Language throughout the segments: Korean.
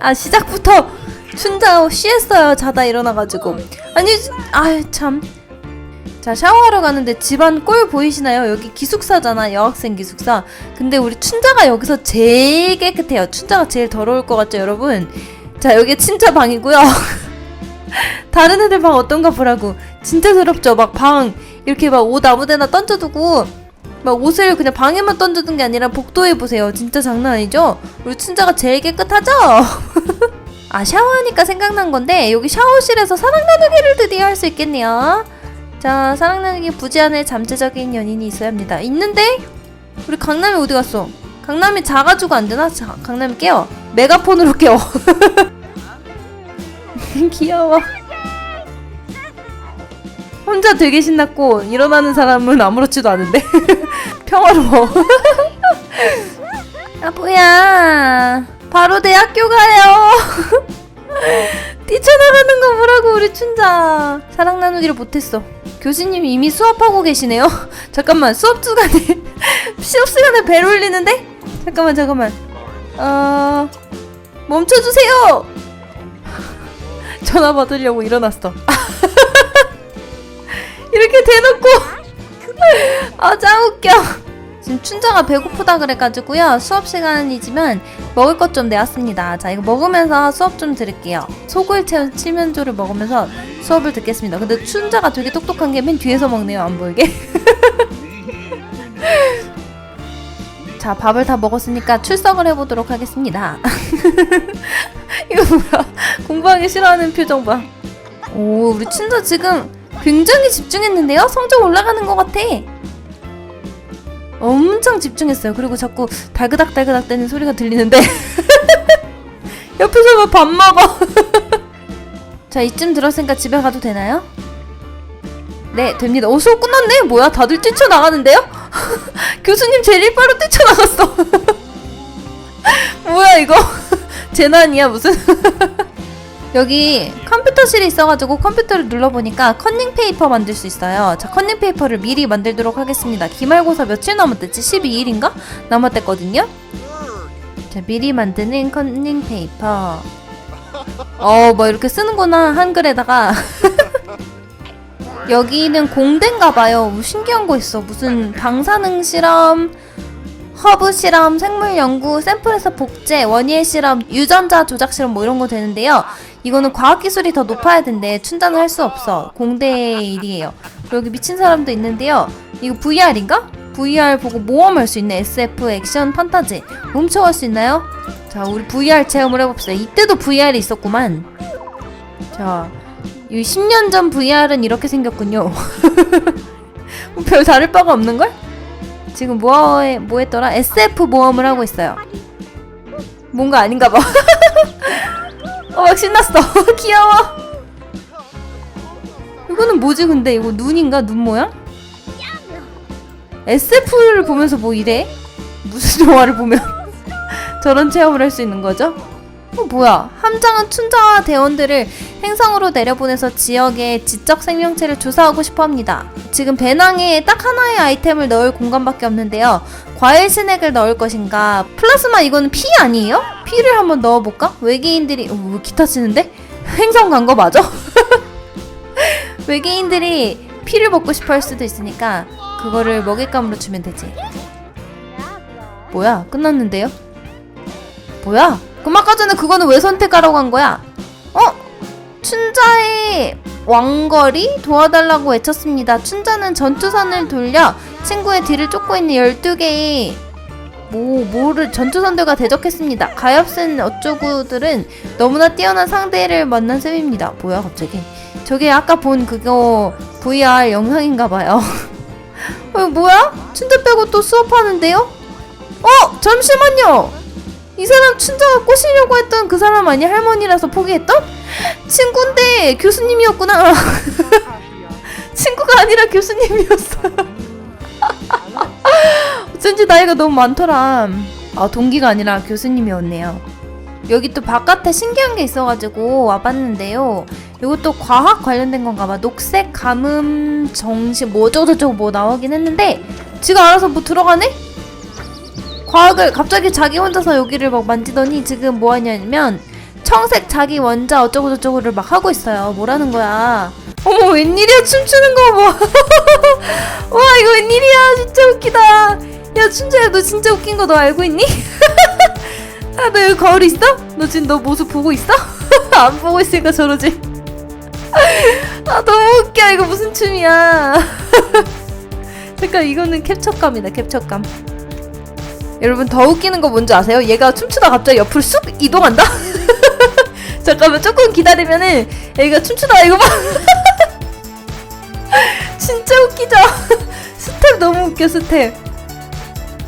아 시작부터 춘자 쉬했어요. 자다 일어나가지고. 아니 아참. 자 샤워하러 가는데 집안 꼴 보이시나요? 여기 기숙사잖아 여학생 기숙사. 근데 우리 춘자가 여기서 제일 깨끗해요. 춘자가 제일 더러울 것 같죠 여러분? 자 여기 춘자 방이고요. 다른 애들 방 어떤가 보라고. 진짜 더럽죠? 막 방. 이렇게 막 옷 아무데나 던져두고 막 옷을 그냥 방에만 던져둔 게 아니라 복도에 보세요 진짜 장난 아니죠? 우리 춘자가 제일 깨끗하죠? 아 샤워하니까 생각난 건데 여기 샤워실에서 사랑 나누기를 드디어 할 수 있겠네요 자 사랑 나누기 부지 안에 잠재적인 연인이 있어야 합니다 있는데? 우리 강남이 어디 갔어? 강남이 자가지고 안 되나? 자, 강남이 깨워 메가폰으로 깨워 귀여워 혼자 되게 신났고 일어나는 사람은 아무렇지도 않은데 평화로워. 아 뭐야 바로 대학교 가요. 뛰쳐나가는 거 뭐라고 우리 춘자. 사랑 나누기를 못했어. 교수님 이미 수업하고 계시네요. 잠깐만 수업 시간에 수업 시간에 벨 울리는데? 잠깐만 잠깐만. 어 멈춰주세요! 전화 받으려고 일어났어. 이렇게 대놓고 아짱 웃겨. 지금 춘자가 배고프다 그래가지고요. 수업 시간이지만 먹을 것 좀 내왔습니다. 자 이거 먹으면서 수업 좀 들을게요. 소굴 체험 칠면조를 먹으면서 수업을 듣겠습니다. 근데 춘자가 되게 똑똑한 게 맨 뒤에서 먹네요 안 보이게. 자 밥을 다 먹었으니까 출석을 해보도록 하겠습니다. 이거 뭐야? 공부하기 싫어하는 표정 봐 오 우리 춘자 지금 굉장히 집중했는데요? 성적 올라가는 것 같아. 엄청 집중했어요. 그리고 자꾸 달그닥 달그닥 대는 소리가 들리는데 옆에서 왜 밥 먹어? 자 이쯤 들었으니까 집에 가도 되나요? 네 됩니다. 어 수업 끝났네. 뭐야 다들 뛰쳐나가는데요? 교수님 제일 일바로 뛰쳐나갔어. 뭐야 이거 재난이야 무슨? 여기 컴퓨터실이 있어가지고 컴퓨터를 눌러보니까 컨닝 페이퍼 만들 수 있어요. 자, 컨닝 페이퍼를 미리 만들도록 하겠습니다. 기말고사 며칠 남았댔지? 12일인가? 남았댔거든요? 자, 미리 만드는 컨닝 페이퍼. 어, 뭐 이렇게 쓰는구나. 한글에다가. 여기는 공대인가 봐요. 뭐 신기한 거 있어. 무슨 방사능 실험, 허브 실험, 생물 연구, 샘플에서 복제, 원예 실험, 유전자 조작 실험 뭐 이런 거 되는데요. 이거는 과학 기술이 더 높아야 된대. 춘자는 할 수 없어. 공대의 일이에요. 여기 미친 사람도 있는데요. 이거 VR인가? VR 보고 모험할 수 있네. SF, 액션, 판타지. 훔쳐갈 수 있나요? 자, 우리 VR 체험을 해봅시다. 이때도 VR이 있었구만. 자, 이 10년 전 VR은 이렇게 생겼군요. 별 다를 바가 없는걸? 지금 뭐해, 뭐 했더라? SF 모험을 하고 있어요. 뭔가 아닌가 봐. 어, 막 신났어. 귀여워. 이거는 뭐지, 근데? 이거 눈인가? 눈 모양? SF를 보면서 뭐 이래? 무슨 영화를 보면 저런 체험을 할 수 있는 거죠? 어, 뭐야. 함장은 춘자와 대원들을 행성으로 내려보내서 지역의 지적 생명체를 조사하고 싶어 합니다. 지금 배낭에 딱 하나의 아이템을 넣을 공간밖에 없는데요. 과일 스낵을 넣을 것인가? 플라스마 이거는 피 아니에요? 피를 한번 넣어볼까? 외계인들이 어, 왜 기타 치는데? 행성 간 거 맞아? 외계인들이 피를 먹고 싶어 할 수도 있으니까 그거를 먹잇감으로 주면 되지. 뭐야? 끝났는데요? 뭐야? 그럼 아까 전에 그거는 왜 선택하라고 한 거야? 어? 춘자의 왕거리 도와달라고 외쳤습니다. 춘자는 전투선을 돌려 친구의 뒤를 쫓고 있는 12개의 뭐, 뭐를 전투선들과 대적했습니다. 가엾은 어쩌구들은 너무나 뛰어난 상대를 만난 셈입니다. 뭐야 갑자기? 저게 아까 본 그거 VR 영상인가봐요. 어, 뭐야? 춘자 빼고 또 수업하는데요? 어? 잠시만요! 이 사람 춘자가 꼬시려고 했던 그 사람 아니 할머니라서 포기했던? 친구인데 교수님이었구나. 친구가 아니라 교수님이었어. 어쩐지 나이가 너무 많더라. 아 동기가 아니라 교수님이었네요. 여기 또 바깥에 신기한 게 있어가지고 와봤는데요. 이것도 과학 관련된 건가 봐. 녹색 가뭄 정시 뭐저저저 뭐 나오긴 했는데 지가 알아서 뭐 들어가네? 과학을 갑자기 자기 혼자서 여기를 막 만지더니 지금 뭐 하냐면 청색 자기 원자 어쩌고 저쩌고를 막 하고 있어요. 뭐라는 거야? 어머 웬일이야 춤추는 거 봐. 와 이거 웬일이야 진짜 웃기다. 야 춘자야 너 진짜 웃긴 거 너 알고 있니? 아너 여기 거울 있어? 너 지금 너 모습 보고 있어? 안 보고 있으니까 저러지. 아 너무 웃겨 이거 무슨 춤이야. 잠깐 이거는 캡처감이다 캡처감. 여러분 더 웃기는 거 뭔지 아세요? 얘가 춤추다 갑자기 옆으로 쑥 이동한다? 잠깐만 조금 기다리면은 얘가 춤추다 이거 봐 진짜 웃기죠? 스텝 너무 웃겨 스텝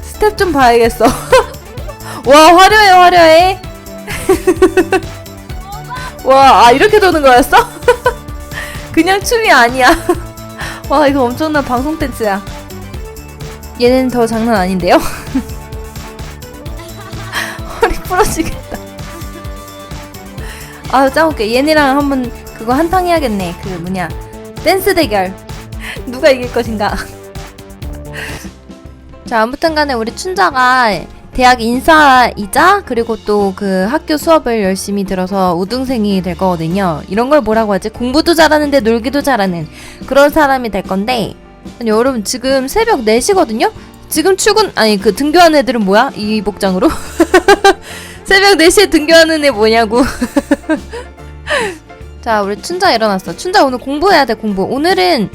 스텝 좀 봐야겠어 와 화려해 화려해 와 아 이렇게 도는 거였어? 그냥 춤이 아니야 와 이거 엄청난 방송 댄스야 얘는 더 장난 아닌데요? 부러지겠다. 아짱 웃겨. 얘네랑 한번 그거 한탕 해야겠네. 그 뭐냐. 댄스 대결. 누가 이길 것인가. 자 아무튼 간에 우리 춘자가 대학 인사이자 그리고 또 그 학교 수업을 열심히 들어서 우등생이 될 거거든요. 이런 걸 뭐라고 하지? 공부도 잘하는데 놀기도 잘하는 그런 사람이 될 건데 아니 여러분 지금 새벽 4시거든요 지금 출근 아니 그 등교하는 애들은 뭐야 이 복장으로 새벽 4시에 등교하는 애 뭐냐고 자, 우리 춘자 일어났어. 춘자 오늘 공부해야 돼, 공부. 오늘은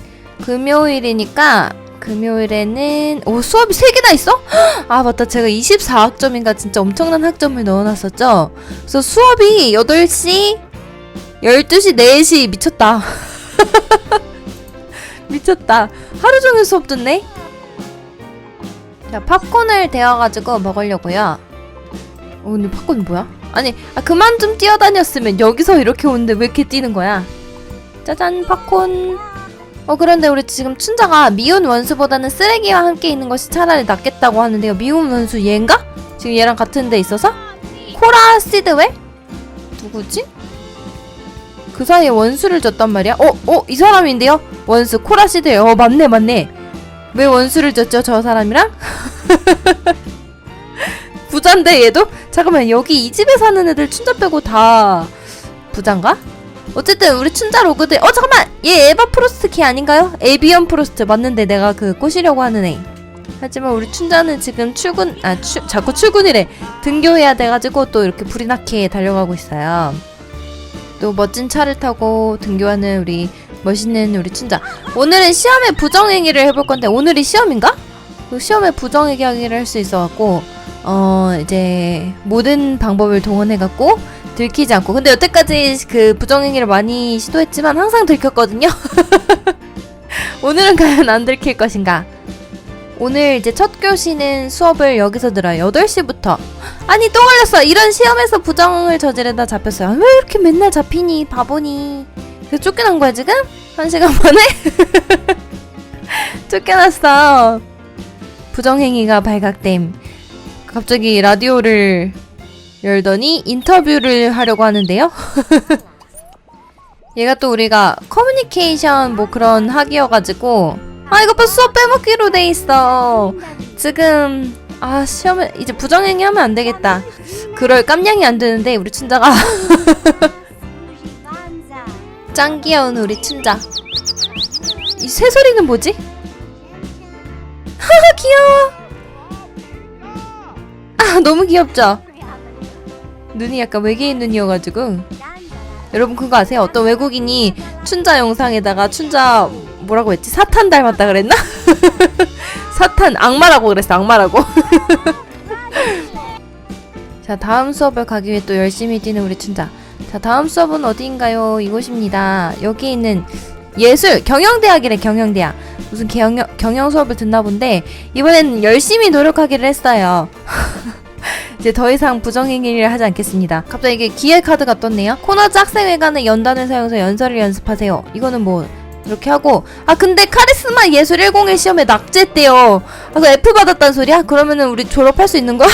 금요일이니까 금요일에는 오 수업이 3개나 있어? 헉! 아 맞다 제가 24학점인가 진짜 엄청난 학점을 넣어놨었죠 그래서 수업이 8시 12시 4시 미쳤다 미쳤다 하루 종일 수업 듣네 자 팝콘을 데워가지고 먹으려고요 어 근데 팝콘이 뭐야? 아니 아, 그만 좀 뛰어다녔으면 여기서 이렇게 오는데 왜 이렇게 뛰는 거야? 짜잔 팝콘. 어 그런데 우리 지금 춘자가 미운 원수보다는 쓰레기와 함께 있는 것이 차라리 낫겠다고 하는데요. 미운 원수 얘인가? 지금 얘랑 같은 데 있어서? 코라 시드웰? 누구지? 그 사이에 원수를 줬단 말이야? 어? 어? 이 사람인데요? 원수 코라 시드웰. 어 맞네 맞네. 왜 원수를 줬죠 저 사람이랑? 부잔데 얘도? 잠깐만 여기 이 집에 사는 애들 춘자 빼고 다 부잔가? 어쨌든 우리 춘자 로그들 어 잠깐만 얘 에바 프로스트 키 아닌가요? 에비언 프로스트 맞는데 내가 그 꼬시려고 하는 애 하지만 우리 춘자는 지금 출근 아 추, 자꾸 출근이래 등교해야 돼가지고 또 이렇게 나게 달려가고 있어요 또 멋진 차를 타고 등교하는 우리 멋있는 우리 춘자. 오늘은 시험에 부정행위를 해볼 건데 오늘이 시험인가? 그 시험에 부정행위를 할 수 있어갖고 어 이제 모든 방법을 동원해갖고 들키지 않고. 근데 여태까지 그 부정행위를 많이 시도했지만 항상 들켰거든요. 오늘은 과연 안 들킬 것인가? 오늘 이제 첫 교시는 수업을 여기서 들어요. 8시부터. 아니 또 걸렸어. 이런 시험에서 부정을 저지르다 잡혔어요. 왜 이렇게 맨날 잡히니? 바보니 그래서 쫓겨난 거야 지금? 한 시간 만에? 쫓겨났어 부정행위가 발각됨 갑자기 라디오를 열더니 인터뷰를 하려고 하는데요. 얘가 또 우리가 커뮤니케이션 뭐 그런 학이어가지고 아 이거 봐 수업 빼먹기로 돼 있어. 지금 아 시험을 이제 부정행위 하면 안 되겠다. 그럴 깜냥이 안 드는데 우리 춘자가 짱 귀여운 우리 춘자. 이 새소리는 뭐지? 하하 귀여워. 아 너무 귀엽죠? 눈이 약간 외계인 눈이어가지고 여러분 그거 아세요? 어떤 외국인이 춘자 영상에다가 춘자 뭐라고 했지? 사탄 닮았다 그랬나? 사탄 악마라고 그랬어 악마라고 자 다음 수업을 가기 위해 또 열심히 뛰는 우리 춘자 자 다음 수업은 어디인가요? 이곳입니다 여기 있는 예술 경영대학이래 경영대학 무슨 경영, 경영 수업을 듣나 본데 이번엔 열심히 노력하기를 했어요 이제 더 이상 부정행위를 하지 않겠습니다. 갑자기 이게 기회 카드가 떴네요. 코너즈 학생회관의 연단을 사용해서 연설을 연습하세요. 이거는 뭐 이렇게 하고 아 근데 카리스마 예술 101 시험에 낙제했대요. 아, 그 F 받았단 소리야? 그러면은 우리 졸업할 수 있는 거야?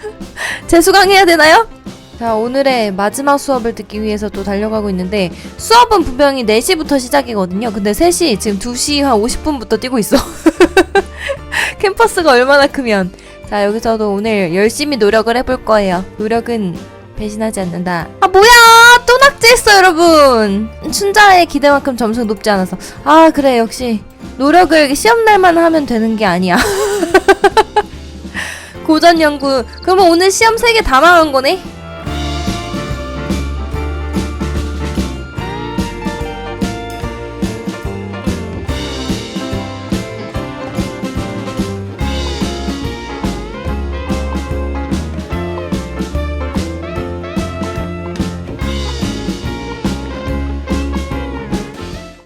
재수강해야 되나요? 자 오늘의 마지막 수업을 듣기 위해서 또 달려가고 있는데 수업은 분명히 4시부터 시작이거든요. 근데 3시 지금 2시 한 50분부터 뛰고 있어. 캠퍼스가 얼마나 크면 자 여기서도 오늘 열심히 노력을 해볼 거예요. 노력은 배신하지 않는다. 아 뭐야 또 낙제했어 여러분. 춘자의 기대만큼 점수가 높지 않아서 아 그래 역시 노력을 시험 날만 하면 되는 게 아니야. 고전 연구 그러면 오늘 시험 3개 다 망한 거네?